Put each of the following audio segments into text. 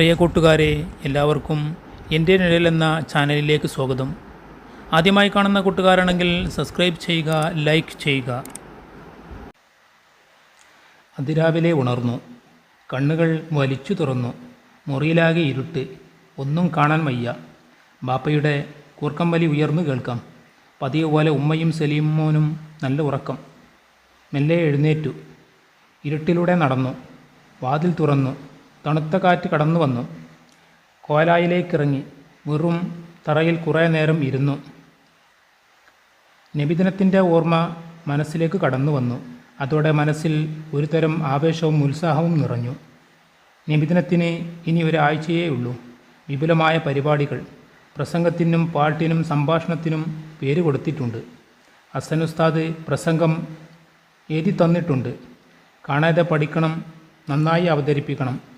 പ്രിയ കൂട്ടുകാരെ എല്ലാവർക്കും എന്റെ നിഴൽ എന്ന ചാനലിലേക്ക് സ്വാഗതം. ആദ്യമായി കാണുന്ന കൂട്ടുകാരാണെങ്കിൽ സബ്സ്ക്രൈബ് ചെയ്യുക ലൈക്ക് ചെയ്യുക. അതിരാവിലെ ഉണർന്നു. കണ്ണുകൾ വലിച്ചു തുറന്നു. മുറിയിലാകെ ഇരുട്ട്. ഒന്നും കാണാൻ വയ്യ. ബാപ്പയുടെ കൂർക്കം വലി ഉയർന്നു കേൾക്കാം. പതിവ് പോലെ ഉമ്മയും സലീമോനും നല്ല ഉറക്കം. മെല്ലെ എഴുന്നേറ്റു. ഇരുട്ടിലൂടെ നടന്നു. വാതിൽ തുറന്നു. തണുത്ത കാറ്റ് കടന്നു വന്നു. കോലായിലേക്കിറങ്ങി വെറും തറയിൽ കുറേ നേരം ഇരുന്നു. നബിദിനത്തിന്റെ ഓർമ്മ മനസ്സിലേക്ക് കടന്നു വന്നു. അതോടെ മനസ്സിൽ ഒരുതരം ആവേശവും ഉത്സാഹവും നിറഞ്ഞു. നിബിദിനത്തിന് ഇനി ഒരാഴ്ചയേ ഉള്ളൂ. വിപുലമായ പരിപാടികൾ പ്രസംഗത്തിനും പാട്ടിനും സംഭാഷണത്തിനും പേര് കൊടുത്തിട്ടുണ്ട്. ഹസൻ ഉസ്താദ് പ്രസംഗം എഴുതി തന്നിട്ടുണ്ട്. കാണാതെ പഠിക്കണം നന്നായി അവതരിപ്പിക്കണം.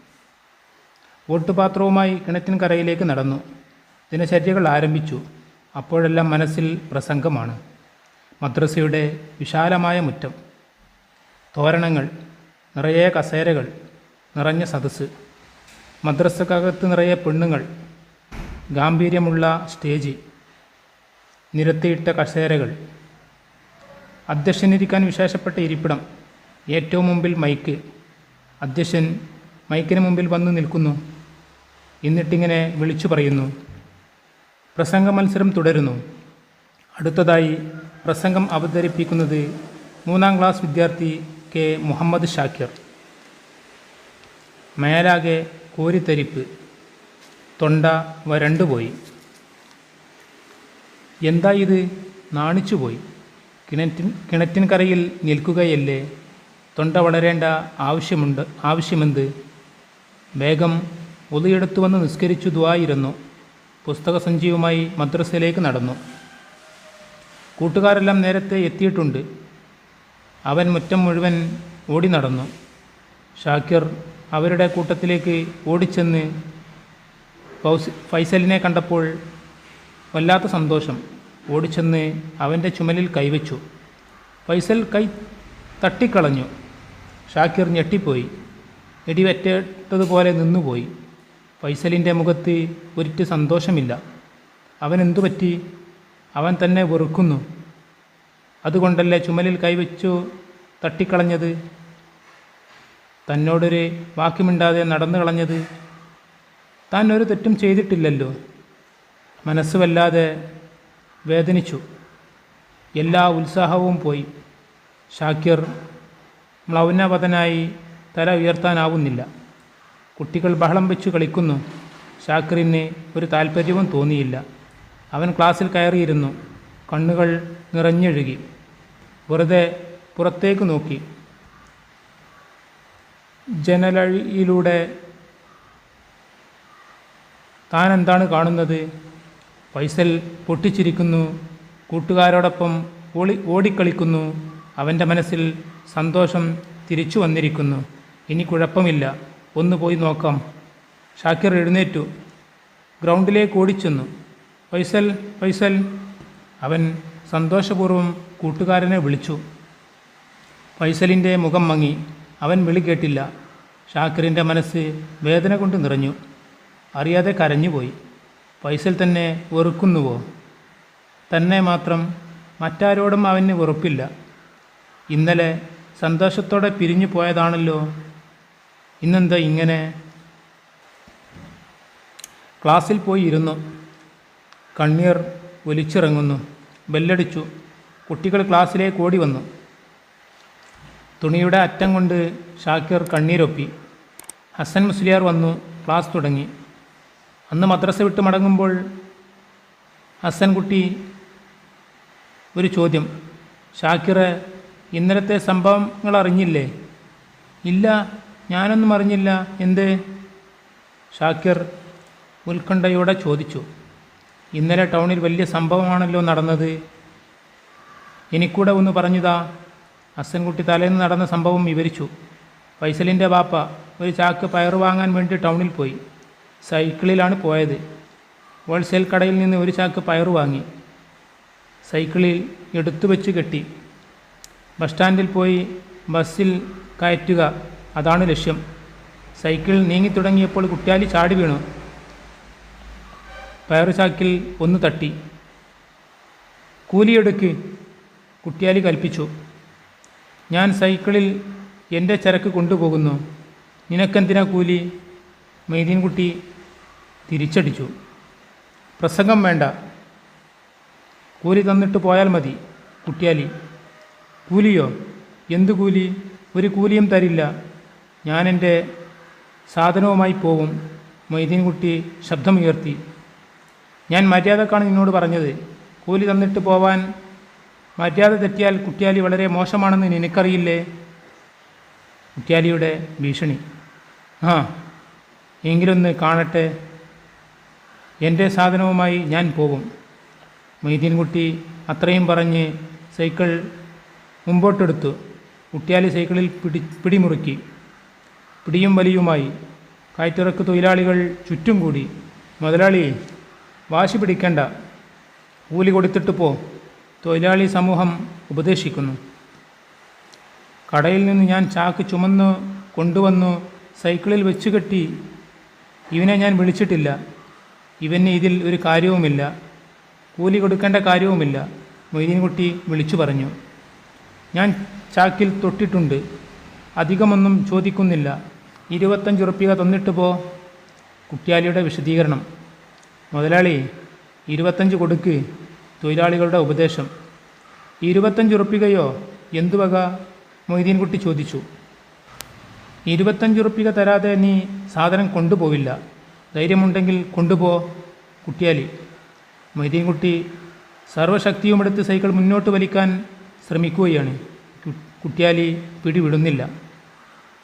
വോട്ടുപാത്രവുമായി കിണറ്റിൻകരയിലേക്ക് നടന്നു. ദിനചര്യകൾ ആരംഭിച്ചു. അപ്പോഴെല്ലാം മനസ്സിൽ പ്രസംഗമാണ്. മദ്രസയുടെ വിശാലമായ മുറ്റം. തോരണങ്ങൾ നിറയെ കസേരകൾ നിറഞ്ഞ സദസ്സ്. മദ്രസക്കകത്ത് നിറയെ പെണ്ണുങ്ങൾ. ഗാംഭീര്യമുള്ള സ്റ്റേജ്. നിരത്തിയിട്ട കസേരകൾ. അധ്യക്ഷനിരിക്കാൻ വിശേഷപ്പെട്ട ഇരിപ്പിടം. ഏറ്റവും മുമ്പിൽ മൈക്ക്. അധ്യക്ഷൻ മൈക്കിന് മുമ്പിൽ വന്നു നിൽക്കുന്നു. എന്നിട്ടിങ്ങനെ വിളിച്ചു പറയുന്നു. പ്രസംഗ മത്സരം തുടരുന്നു. അടുത്തതായി പ്രസംഗം അവതരിപ്പിക്കുന്നത് മൂന്നാം ക്ലാസ് വിദ്യാർത്ഥി കെ. മുഹമ്മദ് ഷാക്കിർ. മേലാകെ കോരിത്തരിപ്പ്. തൊണ്ട വരണ്ടുപോയി എന്താ ഇത്? നാണിച്ചുപോയി കിണറ്റിൻ കിണറ്റിൻകരയിൽ നിൽക്കുകയല്ലേ? തൊണ്ട വളരേണ്ട ആവശ്യമുണ്ട് ആവശ്യമെന്ത്? വേഗം ഒതുയെടുത്തു വന്ന് നിസ്കരിച്ചു ദ്വായിരുന്നു പുസ്തക സഞ്ചിയുമായി മദ്രസയിലേക്ക് നടന്നു. കൂട്ടുകാരെല്ലാം നേരത്തെ എത്തിയിട്ടുണ്ട്. അവൻ മുറ്റം മുഴുവൻ ഓടി നടന്നു. ഷാക്കിർ അവരുടെ കൂട്ടത്തിലേക്ക് ഓടിച്ചെന്ന് ഫൗസ് ഫൈസലിനെ കണ്ടപ്പോൾ വല്ലാത്ത സന്തോഷം. ഓടിച്ചെന്ന് അവന്റെ ചുമലിൽ കൈവച്ചു. ഫൈസൽ കൈ തട്ടിക്കളഞ്ഞു. ഷാക്കിർ ഞെട്ടിപ്പോയി. ഇടിവെറ്റതുപോലെ നിന്നുപോയി. ഫൈസലിന്റെ മുഖത്ത് ഒരിറ്റ് സന്തോഷമില്ല. അവൻ എന്തു പറ്റി? അവൻ തന്നെ വെറുക്കുന്നു. അതുകൊണ്ടല്ലേ ചുമലിൽ കൈവച്ചു തട്ടിക്കളഞ്ഞത്? തന്നോടൊരു വാക്കുമിണ്ടാതെ നടന്നു കളഞ്ഞത്? താൻ ഒരു തെറ്റും ചെയ്തിട്ടില്ലല്ലോ. മനസ്സ് വല്ലാതെ വേദനിച്ചു. എല്ലാ ഉത്സാഹവും പോയി. ഷാക്കിർ മ്ലൗനവതനായി തല ഉയർത്താനാവുന്നില്ല. കുട്ടികൾ ബഹളം വെച്ച് കളിക്കുന്നു. ഷാക്കിറിന് ഒരു താല്പര്യവും തോന്നിയില്ല. അവൻ ക്ലാസ്സിൽ കയറിയിരുന്നു. കണ്ണുകൾ നിറഞ്ഞൊഴുകി. വെറുതെ പുറത്തേക്ക് നോക്കി. ജനലഴിയിലൂടെ താൻ എന്താണ് കാണുന്നത്? ഫൈസൽ പൊട്ടിച്ചിരിക്കുന്നു. കൂട്ടുകാരോടൊപ്പം ഓടി ഓടിക്കളിക്കുന്നു. അവന്റെ മനസ്സിൽ സന്തോഷം തിരിച്ചു വന്നിരിക്കുന്നു. ഇനി കുഴപ്പമില്ല. ഒന്ന് പോയി നോക്കാം. ഷാക്കിർ എഴുന്നേറ്റു. ഗ്രൗണ്ടിലേക്ക് ഓടിച്ചെന്നു. പൈസൽ പൈസൽ അവൻ സന്തോഷപൂർവം കൂട്ടുകാരനെ വിളിച്ചു. ഫൈസലിന്റെ മുഖം മങ്ങി. അവൻ വിളി കേട്ടില്ല. ഷാക്കിറിന്റെ മനസ്സ് വേദന കൊണ്ട് നിറഞ്ഞു. അറിയാതെ കരഞ്ഞുപോയി. ഫൈസൽ തന്നെ വെറുക്കുന്നുവോ? തന്നെ മാത്രം മറ്റാരോടും അവന് വെറുപ്പില്ല. ഇന്നലെ സന്തോഷത്തോടെ പിരിഞ്ഞു പോയതാണല്ലോ ഇന്നെന്താ ഇങ്ങനെ? ക്ലാസ്സിൽ പോയി ഇരുന്നു. കണ്ണീർ ഒലിച്ചിറങ്ങുന്നു. ബെല്ലടിച്ചു. കുട്ടികൾ ക്ലാസ്സിലേക്ക് ഓടി വന്നു. തുണിയുടെ അറ്റം കൊണ്ട് ഷാക്കിർ കണ്ണീരൊപ്പി. ഹസൻ മുസ്ലിയാർ വന്നു. ക്ലാസ് തുടങ്ങി. അന്ന് മദ്രസ വിട്ട് മടങ്ങുമ്പോൾ ഹസൻകുട്ടി ഒരു ചോദ്യം. ഷാക്കിറെ ഇന്നലത്തെ സംഭവങ്ങൾ അറിഞ്ഞില്ലേ? ഇല്ല ഞാനൊന്നും അറിഞ്ഞില്ല. എന്ത്? ഷാക്കിർ ഉത്കണ്ഠയോടെ ചോദിച്ചു. ഇന്നലെ ടൗണിൽ വലിയ സംഭവമാണല്ലോ നടന്നത്. എനിക്കൂടെ ഒന്ന് പറഞ്ഞുതാ. അസൻകുട്ടി തലേന്ന് നടന്ന സംഭവം വിവരിച്ചു. ഫൈസലിന്റെ ബാപ്പ ഒരു ചാക്ക് പയർ വാങ്ങാൻ വേണ്ടി ടൗണിൽ പോയി. സൈക്കിളിലാണ് പോയത്. ഹോൾസെയിൽ കടയിൽ നിന്ന് ഒരു ചാക്ക് പയർ വാങ്ങി. സൈക്കിളിൽ എടുത്തു വെച്ച് കെട്ടി. ബസ് സ്റ്റാൻഡിൽ പോയി ബസ്സിൽ കയറ്റുക. അതാണ് ലക്ഷ്യം. സൈക്കിൾ നീങ്ങിത്തുടങ്ങിയപ്പോൾ കുട്ടിയാലി ചാടി വീണു. പയറുചാക്കിൽ ഒന്ന് തട്ടി. കൂലിയെടുക്ക് കുട്ടിയാലി കൽപ്പിച്ചു. ഞാൻ സൈക്കിളിൽ എന്റെ ചരക്ക് കൊണ്ടുപോകുന്നു. നിനക്കെന്തിനാ കൂലി? മെയ്തീൻകുട്ടി തിരിച്ചടിച്ചു. പ്രസംഗം വേണ്ട. കൂലി തന്നിട്ട് പോയാൽ മതി കുട്ടിയാലി. കൂലിയോ? എന്തു കൂലി? ഒരു കൂലിയും തരില്ല. ഞാൻ എന്റെ സാധനവുമായി പോവും മൊയ്തീൻകുട്ടി ശബ്ദമുയർത്തി. ഞാൻ മര്യാദക്കാണ് നിന്നോട് പറഞ്ഞത്. കൂലി തന്നിട്ട് പോവാൻ മര്യാദ തെറ്റിയാൽ കുട്ടിയാലി വളരെ മോശമാണെന്ന് നിനക്കറിയില്ലേ? കുട്ടിയാലിയുടെ ഭീഷണി. ആ എങ്കിലൊന്ന് കാണട്ടെ. എന്റെ സാധനവുമായി ഞാൻ പോകും മൊയ്തീൻകുട്ടി അത്രയും പറഞ്ഞ് സൈക്കിൾ മുമ്പോട്ടെടുത്തു. കുട്ടിയാലി സൈക്കിളിൽ പിടി പിടിമുറുക്കി. പിടിയും വലിയുമായി കയറ്റിറക്ക് തൊഴിലാളികൾ ചുറ്റും കൂടി. മുതലാളി വാശി പിടിക്കേണ്ട. കൂലി കൊടുത്തിട്ട് പോ. തൊഴിലാളി സമൂഹം ഉപദേശിക്കുന്നു. കടയിൽ നിന്ന് ഞാൻ ചാക്ക് ചുമന്ന് കൊണ്ടുവന്നു സൈക്കിളിൽ വെച്ച് കെട്ടി ഇവനെ ഞാൻ വിളിച്ചിട്ടില്ല. ഇവന് ഇതിൽ ഒരു കാര്യവുമില്ല. കൂലി കൊടുക്കേണ്ട കാര്യവുമില്ല. മൊയ്തീൻകുട്ടി വിളിച്ചു പറഞ്ഞു. ഞാൻ ചാക്കിൽ തൊട്ടിട്ടുണ്ട്. അധികമൊന്നും ചോദിക്കുന്നില്ല. ഇരുപത്തഞ്ച് ഉറുപ്പിക തന്നിട്ട് പോ. കുട്ടിയാലിയുടെ വിശദീകരണം. മുതലാളി ഇരുപത്തഞ്ച് കൊടുക്ക്. തൊഴിലാളികളുടെ ഉപദേശം. ഇരുപത്തഞ്ച് ഉറുപ്പികയോ? എന്തു വക? മൊയ്തീൻകുട്ടി ചോദിച്ചു. ഇരുപത്തഞ്ച് ഉറുപ്പിക തരാതെ നീ സാധനം കൊണ്ടുപോവില്ല. ധൈര്യമുണ്ടെങ്കിൽ കൊണ്ടുപോ കുട്ടിയാലി. മൊയ്തീൻകുട്ടി സർവശക്തിയുമെടുത്ത് സൈക്കിൾ മുന്നോട്ട് വലിക്കാൻ ശ്രമിക്കുകയാണ്. കുട്ടിയാലി പിടിവിടുന്നില്ല.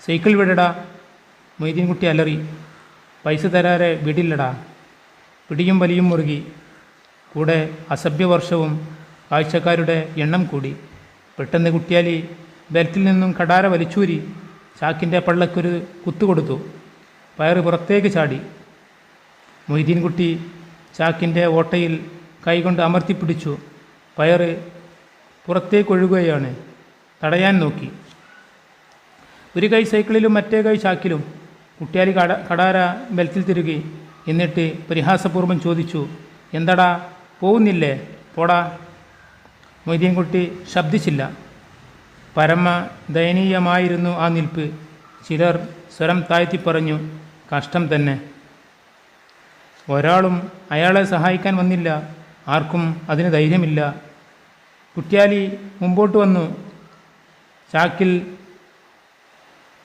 സൈക്കിൾ വിടടാ. മൊയ്തീൻകുട്ടി അലറി പൈസ തരാരെ വിടില്ലടാ. പിടിയും വലിയും മുറുകി. കൂടെ അസഭ്യവർഷവും കാഴ്ചക്കാരുടെ എണ്ണം കൂടി. പെട്ടെന്ന് കുട്ടിയാലി ബെൽറ്റിൽ നിന്നും കടാര വലിച്ചൂരി ചാക്കിന്റെ പള്ളക്കൊരു കുത്തുകൊടുത്തു പയറ് പുറത്തേക്ക് ചാടി. മൊയ്തീൻകുട്ടി ചാക്കിന്റെ ഓട്ടയിൽ കൈകൊണ്ട് അമർത്തിപ്പിടിച്ചു പയറ് പുറത്തേക്കൊഴുകുകയാണ് തടയാൻ നോക്കി. ഒരു കൈ സൈക്കിളിലും മറ്റേ കൈ ചാക്കിലും കുട്ടിയാലി കട കടാര ബെൽറ്റിൽ തിരുകി എന്നിട്ട് പരിഹാസപൂർവം ചോദിച്ചു എന്തടാ പോകുന്നില്ലേ പോടാ. മൊയ്തീൻകുട്ടി ശബ്ദിച്ചില്ല. പരമ ദയനീയമായിരുന്നു ആ നിൽപ്പ്. ചിലർ സ്വരം താഴ്ത്തി പറഞ്ഞു കഷ്ടം തന്നെ. ഒരാളും അയാളെ സഹായിക്കാൻ വന്നില്ല. ആർക്കും അതിന് ധൈര്യമില്ല. കുട്ടിയാലി മുമ്പോട്ട് വന്നു. ചാക്കിൽ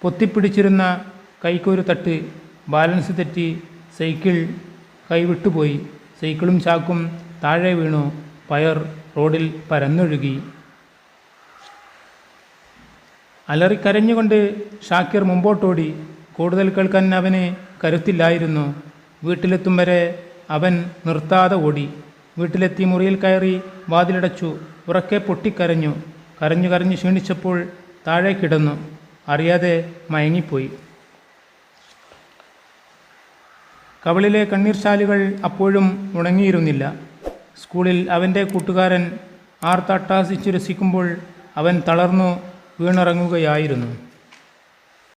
പൊത്തിപ്പിടിച്ചിരുന്ന കൈക്കൊരു തട്ട് ബാലൻസ് തെറ്റി സൈക്കിൾ കൈവിട്ടുപോയി സൈക്കിളും ചാക്കും താഴെ വീണു. പയർ റോഡിൽ പരന്നൊഴുകി. അലറിക്കരഞ്ഞുകൊണ്ട് ഷാക്കിർ മുമ്പോട്ടോടി. കൂടുതൽ കേൾക്കാൻ അവനെ കരുത്തില്ലായിരുന്നു. വീട്ടിലെത്തും വരെ അവൻ നിർത്താതെ ഓടി. വീട്ടിലെത്തി മുറിയിൽ കയറി വാതിലടച്ചു. ഉറക്കെ പൊട്ടിക്കരഞ്ഞു. കരഞ്ഞു കരഞ്ഞു ക്ഷീണിച്ചപ്പോൾ താഴെ കിടന്നു. അറിയാതെ മയങ്ങിപ്പോയി. കവളിലെ കണ്ണീർശാലുകൾ അപ്പോഴും ഉണങ്ങിയിരുന്നില്ല. സ്കൂളിൽ അവന്റെ കൂട്ടുകാരൻ ആർത്തട്ടാസിച്ചു രസിക്കുമ്പോൾ അവൻ തളർന്നു വീണിറങ്ങുകയായിരുന്നു.